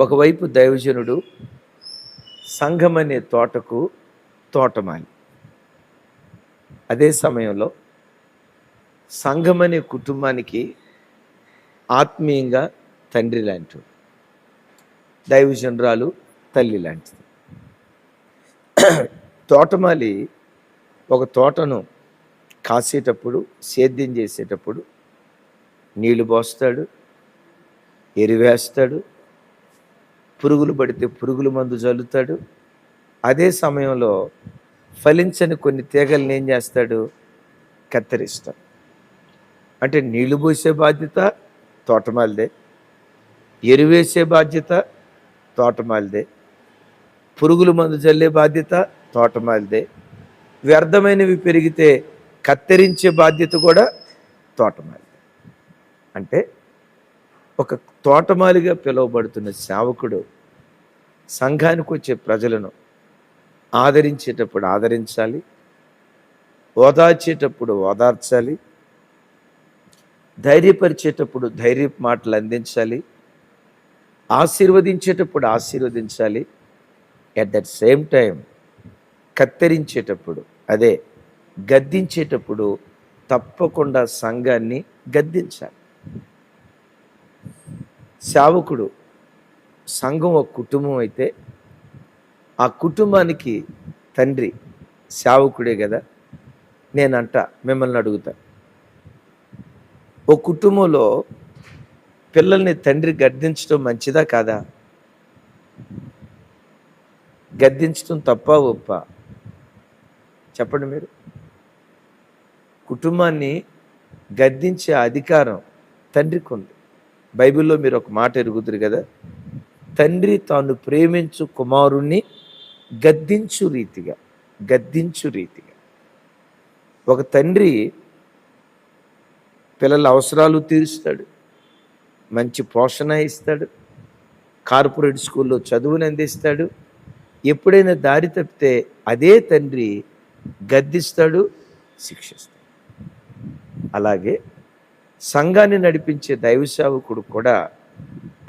ఒకవైపు దైవజనుడు సంఘం అనే తోటకు తోటమాలి. అదే సమయంలో సంఘం అనే కుటుంబానికి ఆత్మీయంగా తండ్రి లాంటివాడు. దైవజనురాలు తల్లి లాంటిది. తోటమాలి ఒక తోటను కాసేటప్పుడు సేద్యం చేసేటప్పుడు నీళ్ళు పోస్తాడు ఎరివేస్తాడు పురుగులు పడితే పురుగుల మందు చల్లుతాడు అదే సమయంలో ఫలించని కొన్ని తీగల్ని ఏం చేస్తాడు? కత్తిరిస్తాడు. అంటే నీళ్ళు పోసే బాధ్యత తోటమాలిదే ఎరువేసే బాధ్యత తోటమాలిదే పురుగుల మందు చల్లే బాధ్యత తోటమాలిదే వ్యర్థమైనవి పెరిగితే కత్తిరించే బాధ్యత కూడా తోటమాలిదే అంటే ఒక తోటమాలిగా పిలువబడుతున్న సేవకుడు సంఘానికి వచ్చే ప్రజలను ఆదరించేటప్పుడు ఆదరించాలి ఓదార్చేటప్పుడు ఓదార్చాలి ధైర్యపరిచేటప్పుడు ధైర్య మాటలు అందించాలి ఆశీర్వదించేటప్పుడు ఆశీర్వదించాలి ఎట్ దట్ సేమ్ టైం కత్తిరించేటప్పుడు అదే గద్దించేటప్పుడు తప్పకుండా సంఘాన్ని గద్దించాలి. సేవకుడు సంఘం ఒక కుటుంబం అయితే ఆ కుటుంబానికి తండ్రి సేవకుడే కదా నేనంట మిమ్మల్ని అడుగుతా. ఓ కుటుంబంలో పిల్లల్ని తండ్రి గద్దించడం మంచిదా కాదా? గద్దించడం తప్ప ఒప్ప? చెప్పండి మీరు. కుటుంబాన్ని గద్దించే అధికారం తండ్రికి ఉంది. బైబిల్లో మీరు ఒక మాట ఎరుగుతురు కదా? తండ్రి తాను ప్రేమించు కుమారుణ్ణి గద్దించు రీతిగా గద్దించు రీతిగా. ఒక తండ్రి పిల్లల అవసరాలు తీరుస్తాడు మంచి పోషణ ఇస్తాడు కార్పొరేట్ స్కూల్లో చదువుని అందిస్తాడు ఎప్పుడైనా దారి తప్పితే అదే తండ్రి గద్దిస్తాడు శిక్షిస్తాడు. అలాగే సంఘాన్ని నడిపించే దైవ సేవకుడు కూడా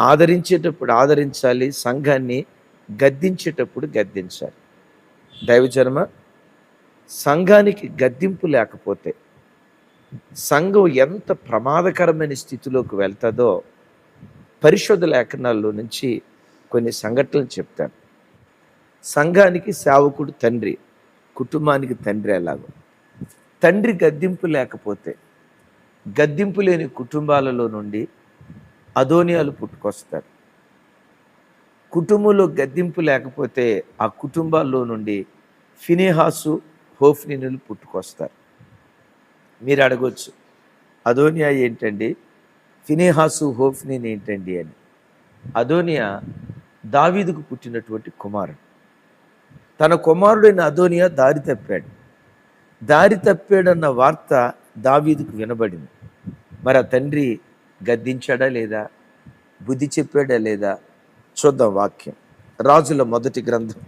ఆదరించేటప్పుడు ఆదరించాలి సంఘాన్ని గద్దించేటప్పుడు గద్దించాలి. దైవజన్మ సంఘానికి గద్దింపు లేకపోతే సంఘం ఎంత ప్రమాదకరమైన స్థితిలోకి వెళ్తుందో పరిశోధ లేఖనాల్లో నుంచి కొన్ని సంఘటనలు చెప్తాను సంఘానికి సేవకుడు తండ్రి కుటుంబానికి తండ్రి ఎలాగో. తండ్రి గద్దింపు లేకపోతే గద్దింపు లేని కుటుంబాలలో నుండి అదోనియాలు పుట్టుకొస్తారు. కుటుంబంలో గద్దింపు లేకపోతే ఆ కుటుంబాల్లో నుండి ఫినేహాసు హోఫ్నినులు పుట్టుకొస్తారు. మీరు అడగొచ్చు అదోనియా ఏంటండి? ఫినేహాసు హోఫ్నిన్ ఏంటండి అని. అదోనియా దావీదుకు పుట్టినటువంటి కుమారుడు. తన కుమారుడైన అదోనియా దారి తప్పాడు. దారి తప్పాడన్న వార్త దావీదుకు వినబడింది. మరి ఆ తండ్రి గద్దించాడా లేదా? బుద్ధి చెప్పాడా లేదా? చూద్దాం వాక్యం. రాజుల మొదటి గ్రంథం.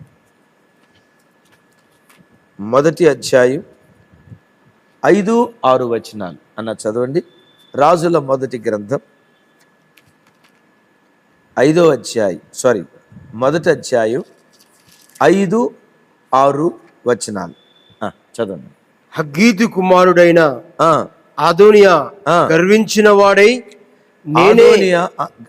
మొదటి అధ్యాయం ఐదు ఆరు వచనాలు. అన్న చదవండి. రాజుల మొదటి గ్రంథం ఐదో అధ్యాయం సారీ మొదటి అధ్యాయం ఐదు ఆరు వచనాలు. చదవండి. హగ్గీతు కుమారుడైన ఆదోనియా. గర్వించిన వాడై నేనే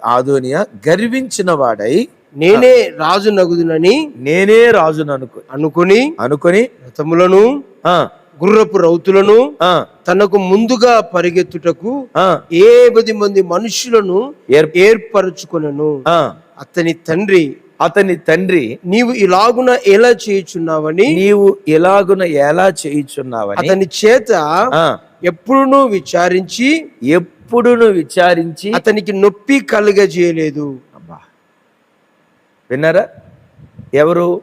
ఆదోనియా గర్వించిన వాడై నేనే రాజు నగుదునని నేనే రాజును అనుకో అనుకుని అనుకొని రథములను ఆ, గుర్రపు రౌతులను ఆ, తనకు ముందుగా పరిగెత్తుటకు ఆ, ఏ పది మంది మనుషులను ఏర్- ఏర్పరచుకొనను. ఆ. అతని తండ్రి అతని తండ్రి నీవు ఇలాగున ఎలా చేయుచున్నావని? నీవు ఎలాగున ఎలా చేయుచున్నావని? అతని చేత ఎప్పుడునూ విచారించి ఎప్పుడును విచారించి అతనికి నొప్పి కలుగజేయలేదు. అబ్బా. విన్నారా? ఎవరు?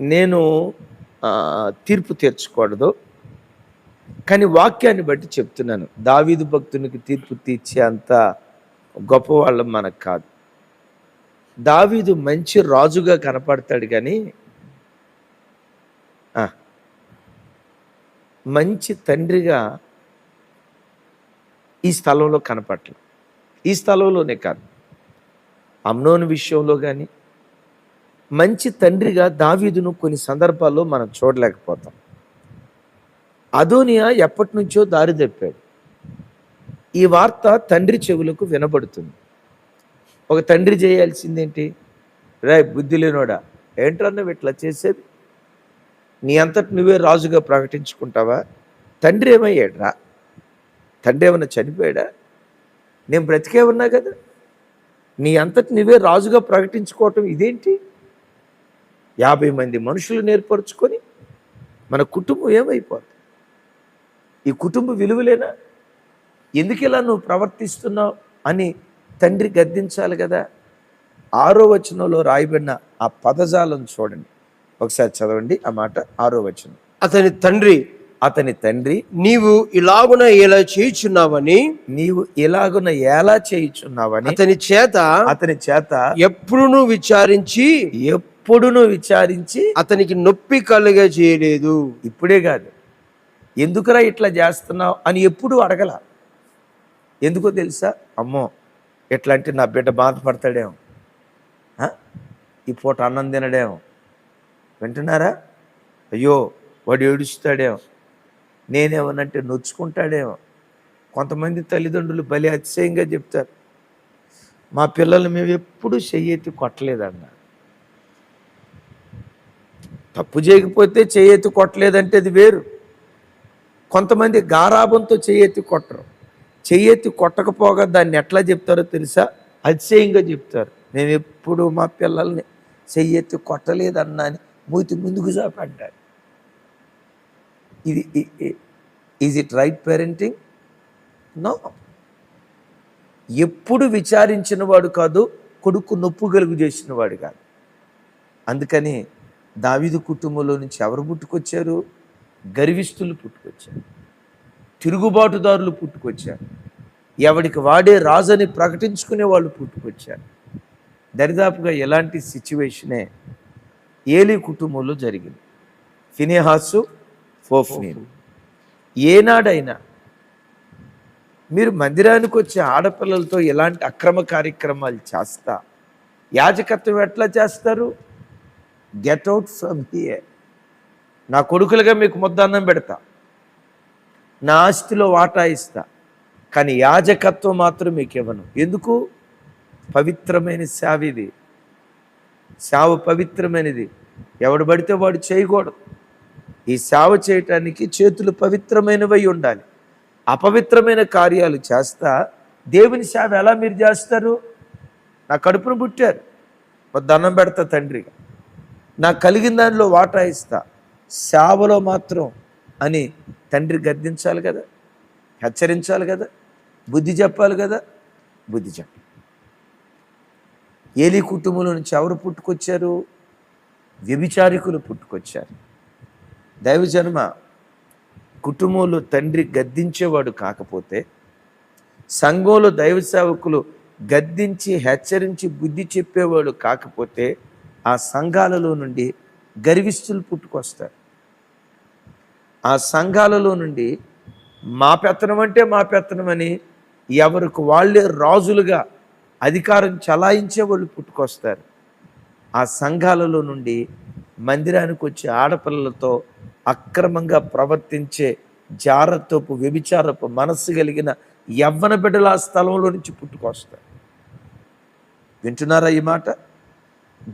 నేను తీర్పు తీర్చకూడదు. కానీ వాక్యాన్ని బట్టి చెప్తున్నాను. దావీదు భక్తునికి తీర్పు తీర్చే అంత గొప్పవాళ్ళం మనకు కాదు. దావీదు మంచి రాజుగా కనపడతాడు కానీ మంచి తండ్రిగా ఈ స్థలంలో కనపడలేదు. ఈ స్థలంలోనే కాదు అమ్నోని విషయంలో కానీ మంచి తండ్రిగా దావీదును కొన్ని సందర్భాల్లో మనం చూడలేకపోతాం. అదోనియా ఎప్పటి నుంచో దారి తప్పాడు. ఈ వార్త తండ్రి చెవులకు వినబడుతుంది. ఒక తండ్రి చేయాల్సిందేంటి? రే బుద్ధి లేనోడా? ఏంట్రా నువ్వు ఇట్లా చేసేది? నీ అంతటి నువ్వే రాజుగా ప్రకటించుకుంటావా? తండ్రి ఏమయ్యాడ్రా? తండ్రి ఏమన్నా చనిపోయాడా? నేను బ్రతికే ఉన్నా కదా? నీ అంతటి నువ్వే రాజుగా ప్రకటించుకోవటం ఇదేంటి? యాభై మంది మనుషులు నేర్పరుచుకొని మన కుటుంబం ఏమైపోతుంది ఈ కుటుంబ విలువలేనా? ఎందుకు ఇలా నువ్వు ప్రవర్తిస్తున్నావు? అని తండ్రి గద్దించాలి కదా. ఆరో వచనంలో రాయబడిన ఆ పదజాలం చూడండి. ఒకసారి చదవండి ఆ మాట ఆరో వచనం. అతని తండ్రి అతని తండ్రి నీవు ఇలాగున ఇలా చేయుచున్నావని? నీవు ఇలాగున ఎలా చేయుచున్నావని? అతని చేత అతని చేత ఎప్పుడును విచారించి ఎప్పుడును విచారించి అతనికి నొప్పి కలుగ చేయలేదు ఇప్పుడే కాదు. ఎందుకురా ఇట్లా చేస్తున్నావు అని ఎప్పుడు అడగల. ఎందుకో తెలుసా? అమ్మో ఎట్లా అంటే నా బిడ్డ బాధపడతాడేమో. ఈ పూట అన్నం తినడేమో. వింటున్నారా? అయ్యో వాడు ఏడుస్తాడేమో. నేనేమనంటే నొచ్చుకుంటాడేమో. కొంతమంది తల్లిదండ్రులు బలి అతిశయంగా చెప్తారు. మా పిల్లలు మేము ఎప్పుడూ చెయ్యెత్తి కొట్టలేదన్న. తప్పు చేయకపోతే చెయ్యెత్తి కొట్టలేదంటే అది వేరు. కొంతమంది గారాభంతో చెయ్యెత్తి కొట్టరు. చెయ్యెత్తి కొట్టకపోగా దాన్ని ఎట్లా చెప్తారో తెలుసా? అతిశయంగా చెప్తారు. మేము ఎప్పుడు మా పిల్లల్ని చెయ్యెత్తి కొట్టలేదన్నా అని మూతి ముందుకు చాపడ్డారు ఇది is it right parenting no ఎప్పుడు విచారించిన వాడు కాదు కొడుకు నొప్పు కలుగు చేసిన వాడు కాదు. అందుకని దావిదు కుటుంబంలో నుంచి ఎవరు పుట్టుకొచ్చారు? గర్విస్తులు పుట్టుకొచ్చారు. తిరుగుబాటుదారులు పుట్టుకొచ్చారు. ఎవడికి వాడే రాజని ప్రకటించుకునే వాళ్ళు పుట్టుకొచ్చారు. దరిదాపుగా ఎలాంటి సిచ్యువేషనే ఏలి కుటుంబంలో జరిగింది. ఫినేహాసు ఫోఫ్నీన్. ఏనాడైనా మీరు మందిరానికి వచ్చే ఆడపిల్లలతో ఎలాంటి అక్రమ కార్యక్రమాలు చేస్తా? యాజకత్వం ఎట్లా చేస్తారు? Get out from here. నా కొడుకులుగా మీకు ముద్దన్నం పెడతా. నా ఆస్తిలో వాటా ఇస్తా. కానీ యాజకత్వం మాత్రం మీకు ఇవ్వను. ఎందుకు? పవిత్రమైన సేవ ఇది సేవ పవిత్రమైనది. ఎవడు పడితే వాడు చేయకూడదు. ఈ సేవ చేయటానికి చేతులు పవిత్రమైనవై ఉండాలి. అపవిత్రమైన కార్యాలు చేస్తా. దేవుని సేవ ఎలా మీరు చేస్తారు? నా కడుపును పుట్టారు. దండం పెడతా తండ్రిగా. నాకు కలిగిన దానిలో వాటా ఇస్తా. సేవలో మాత్రం అని తండ్రి గద్దించాలి కదా హెచ్చరించాలి కదా బుద్ధి చెప్పాలి కదా బుద్ధి చెప్ప. ఏలి కుటుంబంలో నుంచి ఎవరు పుట్టుకొచ్చారు? వ్యభిచారికులు పుట్టుకొచ్చారు. దైవజన్మ కుటుంబంలో తండ్రి గద్దించేవాడు కాకపోతే సంఘంలో దైవ సేవకులు గద్దించి హెచ్చరించి బుద్ధి చెప్పేవాడు కాకపోతే ఆ సంఘాలలో నుండి గర్విస్తులు పుట్టుకొస్తారు. ఆ సంఘాలలో నుండి మా పెత్తనం అంటే మా పెత్తనం అని ఎవరికి వాళ్ళే రాజులుగా అధికారం చలాయించే వాళ్ళు పుట్టుకొస్తారు. ఆ సంఘాలలో నుండి మందిరానికి వచ్చే ఆడపిల్లలతో అక్రమంగా ప్రవర్తించే జారత్వపు వ్యభిచారపు మనస్సు కలిగిన యవ్వన బిడ్డల ఆ స్థలంలో నుంచి పుట్టుకొస్తారు. వింటున్నారా ఈ మాట?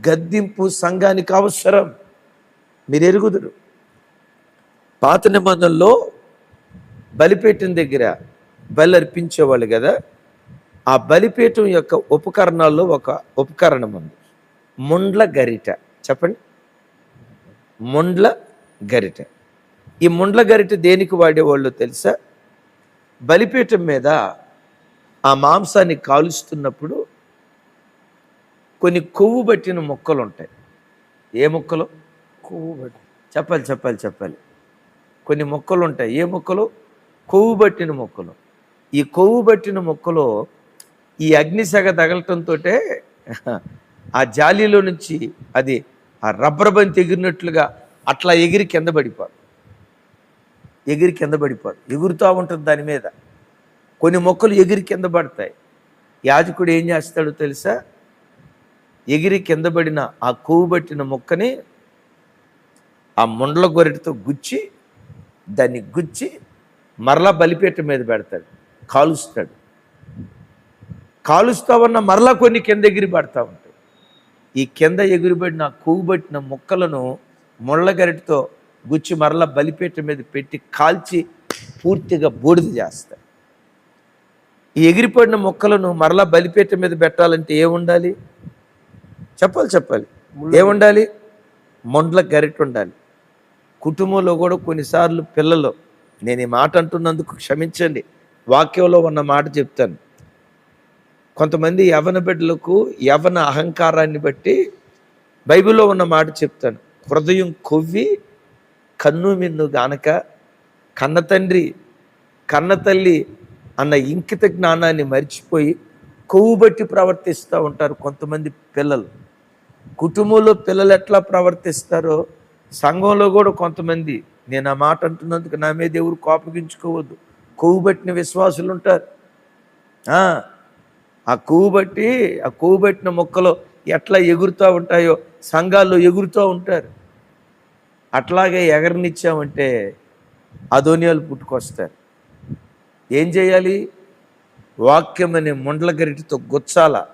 గద్దింపు సంఘానికి అవసరం. మీరు ఎరుగుదురు. పాత నిబంధనలో బలిపీఠం దగ్గర బలి అర్పించేవాళ్ళు కదా ఆ బలిపీఠం యొక్క ఉపకరణాల్లో ఒక ఉపకరణం ఉంది. ముండ్ల గరిట. చెప్పండి. ముండ్ల గరిట. ఈ ముండ్ల గరిట దేనికి వాడేవాళ్ళు తెలుసా? బలిపీఠం మీద ఆ మాంసాన్ని కాలుస్తున్నప్పుడు కొన్ని కొవ్వు పట్టిన మొక్కలు ఉంటాయి. ఏ మొక్కలు? కొవ్వు పట్టి. చెప్పాలి చెప్పాలి చెప్పాలి. కొన్ని మొక్కలు ఉంటాయి. ఏ మొక్కలు? కొవ్వు పట్టిన మొక్కలు. ఈ కొవ్వు పట్టిన మొక్కలో ఈ అగ్నిసగ తగలటంతో ఆ జాలీలో నుంచి అది ఆ రబ్బర్ బంతి ఎగిరినట్లుగా అట్లా ఎగిరి కింద పడిపోదు. ఎగిరి కింద పడిపోదు. ఎగురుతూ ఉంటుంది దాని మీద. కొన్ని మొక్కలు ఎగిరి కింద పడతాయి. యాజకుడు ఏం చేస్తాడో తెలుసా? ఎగిరి కింద పడిన ఆ కొవ్వు పట్టిన మొక్కని ఆ ముండ్ల గొర్రెటితో గుచ్చి దాన్ని గుచ్చి మరలా బలిపేట మీద పెడతాడు. కాలుస్తాడు. కాలుస్తా ఉన్న మరలా కొన్ని కింద ఎగిరి పడతా ఉంటాయి. ఈ కింద కొవ్వు పట్టిన ముక్కలను ముళ్ళ గరిటితో గుచ్చి మరలా బలిపేట మీద పెట్టి కాల్చి పూర్తిగా బూడిద చేస్తాడు ఈ ఎగిరిపడిన మొక్కలను మరలా బలిపేట మీద పెట్టాలంటే ఏముండాలి చెప్పాలి చెప్పాలి. ఏముండాలి మొండ్ల గరిట ఉండాలి. కుటుంబంలో కూడా కొన్నిసార్లు పిల్లలు నేను ఈ మాట అంటున్నందుకు క్షమించండి వాక్యంలో ఉన్న మాట చెప్తాను. కొంతమంది యవన బిడ్డలకు యవన అహంకారాన్ని బట్టి బైబిల్లో ఉన్న మాట చెప్తాను. హృదయం కొవ్వి కన్ను మిన్ను గానక కన్న తండ్రి కన్న తల్లి అన్న ఇంకిత జ్ఞానాన్ని మర్చిపోయి కొవ్వు బట్టి ప్రవర్తిస్తూ ఉంటారు కొంతమంది పిల్లలు. కుటుంబంలో పిల్లలు ఎట్లా ప్రవర్తిస్తారో సంఘంలో కూడా కొంతమంది నేను ఆ మాట అంటున్నందుకు నా మీద ఎవరు కోపగించుకోవద్దు కొవ్వు పట్టిన విశ్వాసులు ఉంటారు. ఆ, కొవ్వు బట్టి ఆ కొవ్వు పట్టిన మొక్కలు ఎట్లా ఎగురుతూ ఉంటాయో సంఘాల్లో ఎగురుతూ ఉంటారు. అట్లాగే ఎగరనిచ్చామంటే అధోనియాలు పుట్టుకొస్తారు. ఏం చేయాలి? వాక్యం అనే ముండ్ల గరిటితో గుచ్చాల.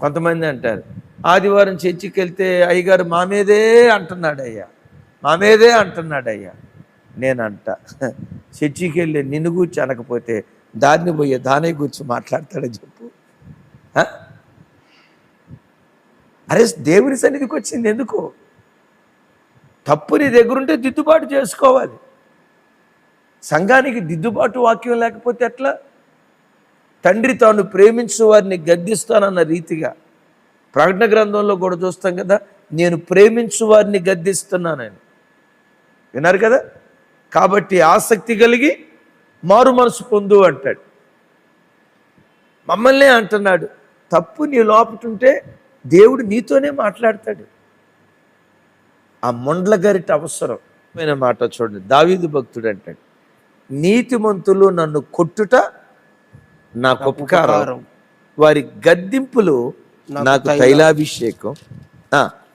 కొంతమంది అంటారు ఆదివారం చర్చికి వెళ్తే అయ్యగారు మామేదే అంటున్నాడయ్యా. అంటున్నాడు అయ్యా నేనంట. చర్చికి వెళ్ళి నిన్ను కూర్చి అనకపోతే దారిని పోయే దాని గురించి మాట్లాడతాడని చెప్పు. అరే దేవుని సన్నిధికి వచ్చింది ఎందుకు? తప్పు నీ దగ్గరుంటే దిద్దుబాటు చేసుకోవాలి. సంఘానికి దిద్దుబాటు వాక్యం లేకపోతే ఎట్లా? తండ్రి తాను ప్రేమించిన వారిని గద్దిస్తానన్న రీతిగా ప్రకటన గ్రంథంలో కూడా చూస్తాం కదా నేను ప్రేమించు వారిని గద్దిస్తున్నానని విన్నారు కదా? కాబట్టి ఆసక్తి కలిగి మారు మనసు పొందు అంటాడు. మమ్మల్నే అంటున్నాడు తప్పు నీ లోపటుంటే దేవుడు నీతోనే మాట్లాడతాడు. ఆ మొండ్ల గరిట అవసరం అయిన మాట చూడండి. దావీదు భక్తుడు అంటాడు నీతిమంతులు నన్ను కొట్టుట నాకు ఉపకారం. వారి గద్దింపులు నాకు తైలాభిషేకం.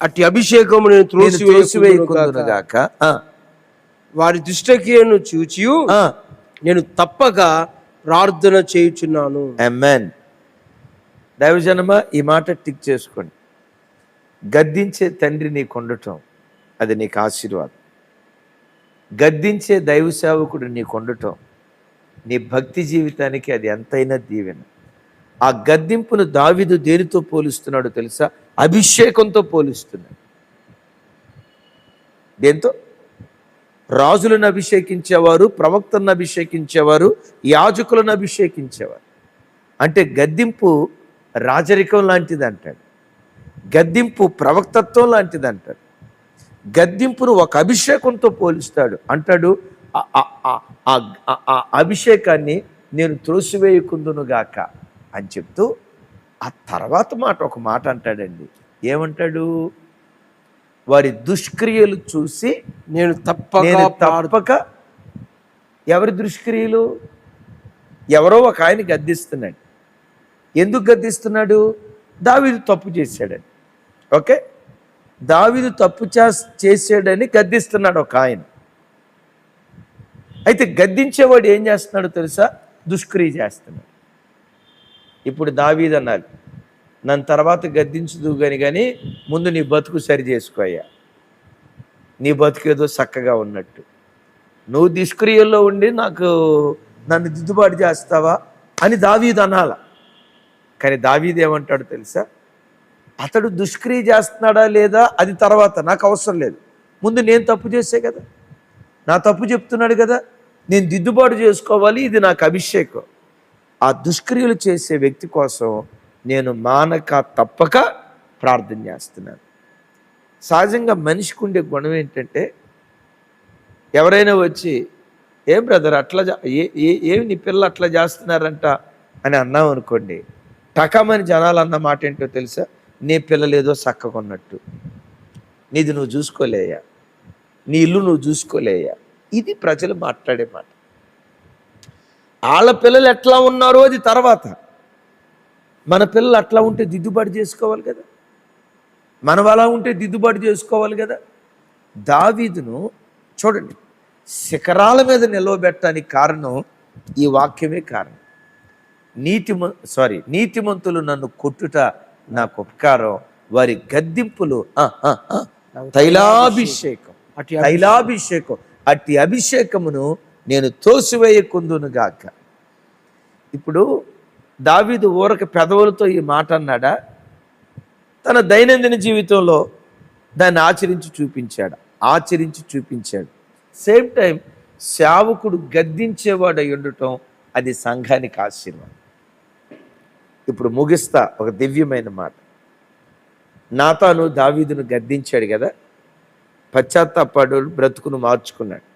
అట్టి అభిషేకము నేను నేను త్రోసివేయకుందును త్రోసివేయకుందును గాక. ఆ, వారి దుష్టక్రియను చూచియు ఆ, నేను తప్పక ప్రార్థన చేయుచున్నాను. అమెన్ దైవజనమ ఈ మాట టిక్ చేసుకోండి. గద్దించే తండ్రి నీకు ఉండటం అది నీకు ఆశీర్వాదం. గద్దించే దైవ సేవకుడు నీకు ఉండటం నీ భక్తి జీవితానికి అది ఎంతైనా దీవెన. ఆ గద్దింపును దావిదు దేనితో పోలుస్తున్నాడో తెలుసా? అభిషేకంతో పోలుస్తున్నాడు. దేంతో? రాజులను అభిషేకించేవారు ప్రవక్తలను అభిషేకించేవారు యాజకులను అభిషేకించేవారు. అంటే గద్దింపు రాజరికం లాంటిది అంటాడు. గద్దింపు ప్రవక్తత్వం లాంటిది అంటాడు. గద్దింపును ఒక అభిషేకంతో పోలుస్తాడు. అంటాడు "ఆ- ఆ అభిషేకాన్ని నేను త్రోసివేయకుందును గాక అని చెప్తూ ఆ తర్వాత మాట ఒక మాట అంటాడండి. ఏమంటాడు? వారి దుష్క్రియలు చూసి నేను తప్పక ప్రార్థ- తప్పక ఎవరి దుష్క్రియలు? ఎవరో ఒక ఆయన గద్దిస్తున్నాడు. ఎందుకు గద్దిస్తున్నాడు? దావీదు తప్పు చేశాడని. ఓకే? దావీదు తప్పు చేస్- చేశాడని గద్దిస్తున్నాడు ఒక ఆయన. అయితే గద్దించేవాడు ఏం చేస్తున్నాడో తెలుసా? దుష్క్రియ చేస్తున్నాడు. ఇప్పుడు దావీదు అన్నాడు నన్ను తర్వాత గద్దించదు కానీ కానీ ముందు నీ బతుకు సరి చేసుకోయ్యా నీ బతుకేదో చక్కగా ఉన్నట్టు. నువ్వు దుష్క్రియల్లో ఉండి నాకు నన్ను దిద్దుబాటు చేస్తావా? అని దావీది అనాల. కానీ దావీది ఏమంటాడు తెలుసా? అతడు దుష్క్రియ చేస్తున్నాడా లేదా అది తర్వాత నాకు అవసరం లేదు. ముందు నేను తప్పు చేసే కదా. నా తప్పు చెప్తున్నాడు కదా. నేను దిద్దుబాటు చేసుకోవాలి ఇది నాకు అభిషేకం. ఆ దుష్క్రియలు చేసే వ్యక్తి కోసం నేను మానక తప్పక ప్రార్థన చేస్తున్నాను. సహజంగా మనిషికి ఉండే గుణం ఏంటంటే ఎవరైనా వచ్చి ఏం బ్రదర్ అట్లా ఏ ఏ- ఏమి నీ పిల్లలు అట్లా చేస్తున్నారంట? అని అన్నాం అనుకోండి. టకమని జనాలు అన్న మాట ఏంటో తెలుసా? నీ పిల్లలు ఏదో చక్కకున్నట్టు నీది నువ్వు చూసుకోలేయా నీ ఇల్లు నువ్వు చూసుకోలేయా ఇది ప్రజలు మాట్లాడే మాట. వాళ్ళ పిల్లలు ఎట్లా ఉన్నారో అది తర్వాత. మన పిల్లలు అట్లా ఉంటే దిద్దుబాటు చేసుకోవాలి కదా. మనం అలా ఉంటే దిద్దుబాటు చేసుకోవాలి కదా. దావీదును చూడండి శిఖరాల మీద నిలవబెట్టడానికి కారణం ఈ వాక్యమే కారణం. నీతిమ సారీ నీతిమంతులు నన్ను కొట్టుట నాకు ఉపకారం వారి గద్దింపులు తైలాభిషేకం. తైలాభిషేకం. అట్టి అభిషేకమును నేను తోసివేయకుందునుగాక ఇప్పుడు దావీదు ఊరక పెదవులతో ఈ మాట అన్నాడా? తన దైనందిన జీవితంలో దాన్ని ఆచరించి చూపించాడు ఆచరించి చూపించాడు. సేమ్ టైం సేవకుడు గద్దించేవాడు అయి ఉండటం అది సంఘానికి ఆశీర్వాదం. ఇప్పుడు ముగిస్తా ఒక దివ్యమైన మాట. నాతాను దావీదును గద్దించాడు కదా? పశ్చాత్తాపాడు బ్రతుకును మార్చుకున్నాడు.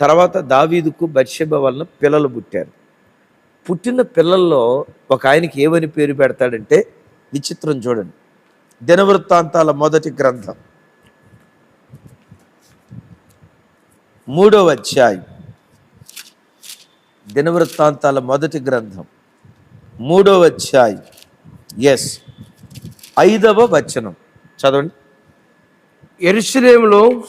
తర్వాత దావీదుకు బర్షెబ వలన పిల్లలు పుట్టారు. పుట్టిన పిల్లల్లో ఒక ఆయనకి ఏమని పేరు పెడతాడంటే విచిత్రం చూడండి. దినవృత్తాంతాల మొదటి గ్రంథం. మూడవ అధ్యాయం. దినవృత్తాంతాల మొదటి గ్రంథం. మూడవ అధ్యాయం. ఎస్ ఐదవ వచనం. చదవండి. ఎరుషలేములో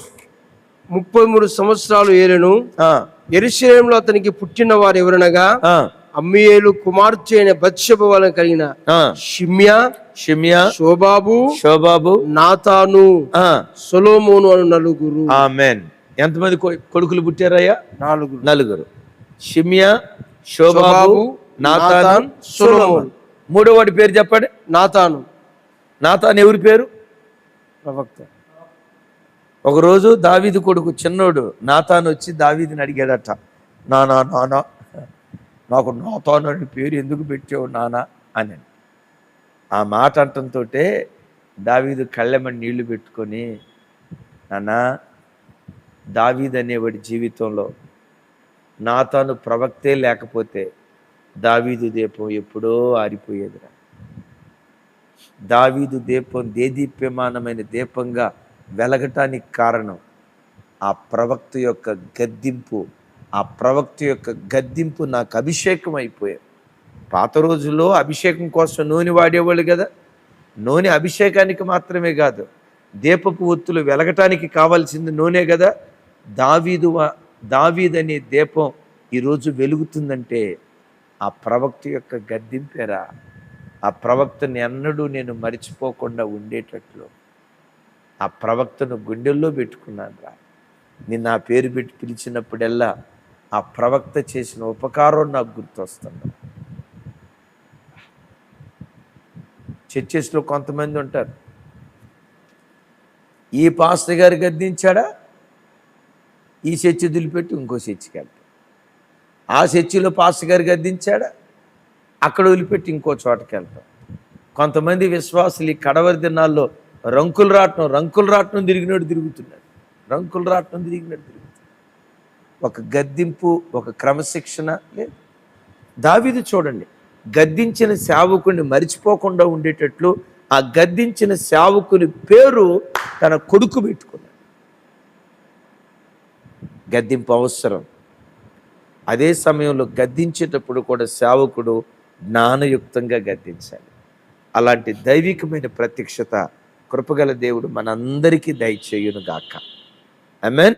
ముప్పై మూడు సంవత్సరాలు ఏలను. ఆ, ఎరుషలేములో అతనికి పుట్టిన వారు ఎవరనగా? ఆ, అమ్మియేలు కుమార్తె అయిన బత్షబ వలన కలిగిన. షిమ్యా షిమియా శోబాబు షోబాబు నాతాను ఆ, సొలోమోను అను నలుగురు. ఆమెన్. ఎంతమంది కొడుకులు పుట్టారయ్యా? నాలుగురు. నలుగురు. Shimea Shobab, Nathan Solomon. మూడో వాడి పేరు చెప్పండి. నాతాను. నాతాన్ ఎవరి పేరు? ప్రవక్త. ఒకరోజు దావీదు కొడుకు చిన్నోడు నాతాను వచ్చి దావీదిని అడిగాడట నానా నానా నాకు నాతాను అని పేరు ఎందుకు పెట్టావు నానా? అని. ఆ మాట అంటంతో దావీదు కళ్ళెమని నీళ్ళు పెట్టుకొని నానా దావీద్ అనేవాడి జీవితంలో నాతాను ప్రవక్తే లేకపోతే దావీదు దీపం ఎప్పుడో ఆరిపోయేదిరా. దావీదు దీపం దేదీప్యమానమైన దీపంగా వెలగటానికి కారణం ఆ ప్రవక్త యొక్క గద్దింపు. ఆ ప్రవక్త యొక్క గద్దింపు నాకు అభిషేకం అయిపోయాయి పాత రోజుల్లో అభిషేకం కోసం నూనె వాడేవాళ్ళు కదా. నూనె అభిషేకానికి మాత్రమే కాదు దీపపు ఒత్తులు వెలగటానికి కావాల్సింది నూనె కదా. దావీదు వా- దావీదనే దీపం ఈరోజు వెలుగుతుందంటే ఆ ప్రవక్త యొక్క గద్దింపేరా. ఆ ప్రవక్తని ఎన్నడూ నేను మరిచిపోకుండా ఉండేటట్లు. ఆ ప్రవక్తను గుండెల్లో పెట్టుకున్నాను రా. నిన్న ఆ పేరు పెట్టి పిలిచినప్పుడల్లా ఆ ప్రవక్త చేసిన ఉపకారం నాకు గుర్తొస్తుంది. చర్చెస్లో కొంతమంది ఉంటారు. ఈ పాస్టర్ గారు గద్దించాడా? ఈ చర్చి వదిలిపెట్టి ఇంకో చర్చికి వెళ్తాం. ఆ చర్చిలో పాస్టర్ గారు గద్దించాడా? అక్కడ వదిలిపెట్టి ఇంకో చోటకి వెళ్తాం. కొంతమంది విశ్వాసులు ఈ కడవరి దినాల్లో రంకుల రాట్నం రంకుల రాట్నం తిరిగినట్టు తిరుగుతున్నాడు. రంకుల రాట్నం తిరిగినట్టు తిరుగుతున్నాడు. ఒక గద్దింపు ఒక క్రమశిక్షణ లేదు. దావిది చూడండి గద్దించిన సేవకుని మరిచిపోకుండా ఉండేటట్లు ఆ గద్దించిన సేవకుని పేరు తన కొడుకు పెట్టుకున్నాడు. గద్దింపు అవసరం. అదే సమయంలో గద్దించేటప్పుడు కూడా సేవకుడు జ్ఞానయుక్తంగా గద్దించాలి. అలాంటి దైవికమైన ప్రత్యక్షత కృపగల దేవుడు మనందరికీ దయచేయునుగాక గాక ఆమెన్